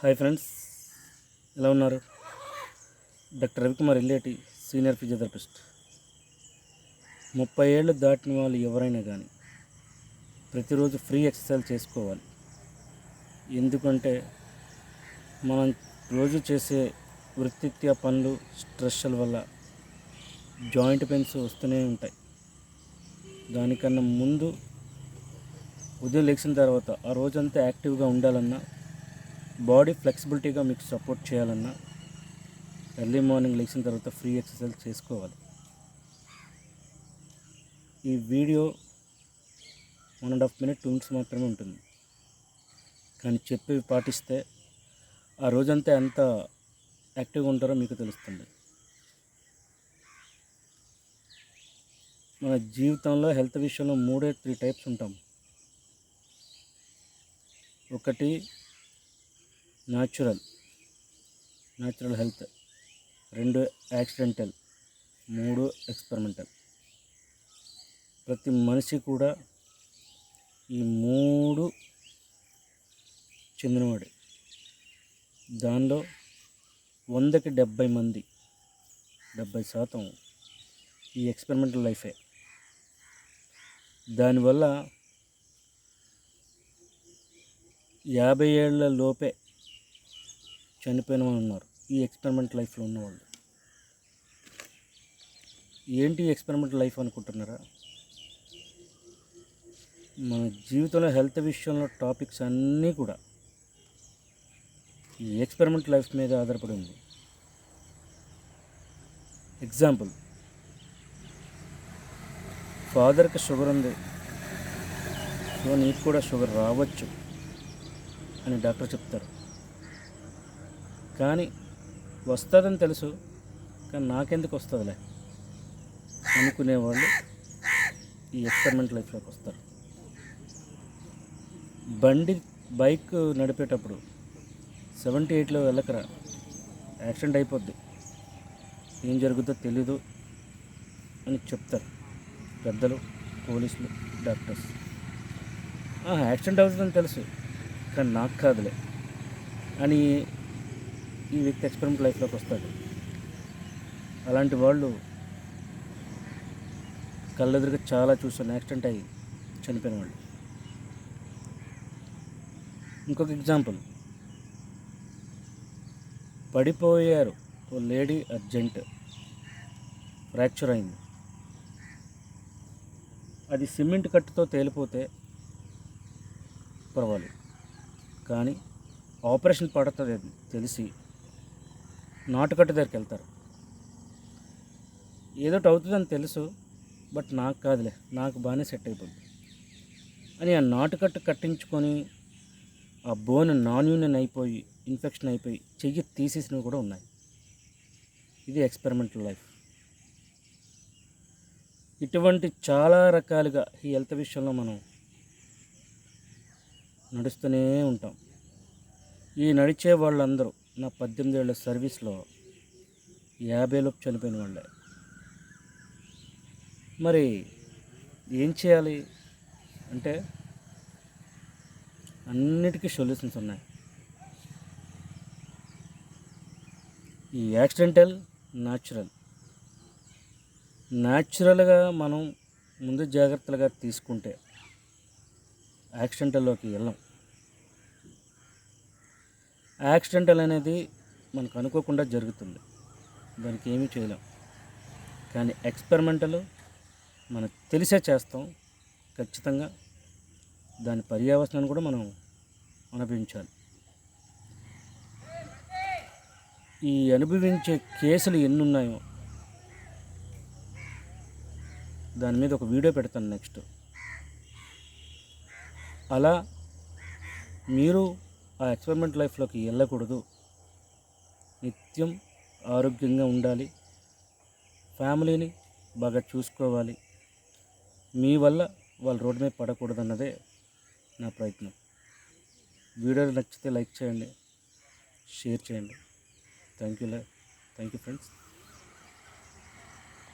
Hi friends ఎలా ఉన్నారు? Doctor Ravikumar Elleti senior physiotherapist. ముప్పై ఏళ్ళు దాటిన వాళ్ళు ఎవరైనా కానీ ప్రతిరోజు ఫ్రీ ఎక్సర్సైజ్ చేసుకోవాలి. ఎందుకంటే మనం రోజు చేసే వృత్తిత్యా పనులు స్ట్రెస్ల వల్ల జాయింట్ పెయిన్స్ వస్తూనే ఉంటాయి. దానికన్నా ముందు ఉదయం లేచిన తర్వాత ఆ రోజంతా యాక్టివ్గా ఉండాలన్నా బాడీ ఫ్లెక్సిబిలిటీగా మీకు సపోర్ట్ చేయాలన్నా ఎర్లీ మార్నింగ్ లేచిన తర్వాత ఫ్రీ ఎక్సర్సైజ్ చేసుకోవాలి. ఈ video one and half minute two minutes మాత్రమే ఉంటుంది. కానీ చెప్పి పాటిస్తే ఆ రోజంతా ఎంత యాక్టివ్గా ఉంటారో మీకు తెలుస్తుంది. మన జీవితంలో హెల్త్ విషయంలో మూడే త్రీ టైప్స్ ఉంటాం. ఒకటి న్యాచురల్ న్యాచురల్ హెల్త్. రెండు యాక్సిడెంటల్ మూడు ఎక్స్పెరిమెంటల్. ప్రతి మనిషి కూడా ఈ మూడు చెందినవాడే. దానిలో వందకి డెబ్భై మంది డెబ్భై శాతం ఈ ఎక్స్పెరిమెంటల్ లైఫే. దానివల్ల యాభై ఏళ్ళ లోపే చనిపోయిన వాళ్ళు ఉన్నారు. ఈ ఎక్స్పెరిమెంట్ లైఫ్లో ఉన్నవాళ్ళు. ఏంటి ఎక్స్పెరిమెంట్ లైఫ్ అనుకుంటున్నారా? మన జీవితంలో హెల్త్ విషయంలో టాపిక్స్ అన్నీ కూడా ఈ ఎక్స్పెరిమెంట్ లైఫ్ మీద ఆధారపడి ఉంది. ఎగ్జాంపుల్ ఫాదర్కి షుగర్ ఉంది. సో నీకు కూడా షుగర్ రావచ్చు అని డాక్టర్ చెప్తారు. కానీ వస్తుందని తెలుసు కానీ నాకెందుకు వస్తుందిలే? అనుకునేవాళ్ళు ఈ ఎక్స్పెరిమెంట్ లైఫ్లోకి వస్తారు. బండి బైక్ నడిపేటప్పుడు సెవెంటీ ఎయిట్లో వెళ్ళకరా? యాక్సిడెంట్ అయిపోద్ది. ఏం జరుగుతుందో తెలీదు అని చెప్తారు పెద్దలు పోలీసులు డాక్టర్స్. యాక్సిడెంట్ అవుతుందని తెలుసు కానీ నాకు కాదులే అని ఈ వ్యక్తి ఎక్స్పెరిమెంట్ లైఫ్లోకి వస్తాడు. అలాంటి వాళ్ళు కళ్ళెదురుగా చాలా చూసాను యాక్సిడెంట్ అయ్యి చనిపోయిన వాళ్ళు. ఇంకొక ఎగ్జాంపుల్. పడిపోయారు ఓ లేడీ అర్జెంట్. ఫ్రాక్చర్ అయింది. అది సిమెంట్ కట్టుతో తేలిపోతే పర్వాలేదు. కానీ ఆపరేషన్ పడుతుంది తెలిసి. నాటుకట్టు దగ్గరికి వెళ్తారు. ఏదో అవుతుందని తెలుసు బట్ నాకు కాదులే నాకు బాగానే సెట్ అయిపోయింది అని ఆ నాటుకట్టు కట్టించుకొని ఆ బోన్ నాన్ యూనియన్ అయిపోయి ఇన్ఫెక్షన్ అయిపోయి చెయ్యి తీసేసినవి కూడా ఉన్నాయి. ఇది ఎక్స్పెరిమెంటల్ లైఫ్. ఇటువంటి చాలా రకాలుగా ఈ హెల్త్ విషయంలో మనం నడుస్తూనే ఉంటాం. ఈ నడిచే వాళ్ళందరూ నా పద్దెనిమిది ఏళ్ళ సర్వీస్లో యాభైలోపు చనిపోయిన వాళ్ళే మరి ఏం చేయాలి? అంటే అన్నిటికీ సొల్యూషన్స్ ఉన్నాయి. ఈ యాక్సిడెంటల్ న్యాచురల్ న్యాచురల్గా మనం ముందు జాగ్రత్తలుగా తీసుకుంటే యాక్సిడెంటల్లోకి వెళ్ళం. యాక్సిడెంటల్ అనేది మనకు అనుకోకుండా జరుగుతుంది. దానికి ఏమీ చేయలేం. కానీ ఎక్స్పెరిమెంటల్ మనకు తెలిసే చేస్తాం. ఖచ్చితంగా దాని పర్యావసనాన్ని కూడా మనం అనుభవించాలి. ఈ అనుభవించే కేసులు ఎన్ని ఉన్నాయో దాని మీద ఒక వీడియో పెడతాను నెక్స్ట్. అలా మీరు ఆ ఎక్స్పెరిమెంట్ లైఫ్లోకి వెళ్ళకూడదు. నిత్యం ఆరోగ్యంగా ఉండాలి. ఫ్యామిలీని బాగా చూసుకోవాలి. మీ వల్ల వాళ్ళు రోడ్డు మీద పడకూడదు అన్నదే నా ప్రయత్నం. వీడియో నచ్చితే లైక్ చేయండి షేర్ చేయండి. Thank you thank you friends.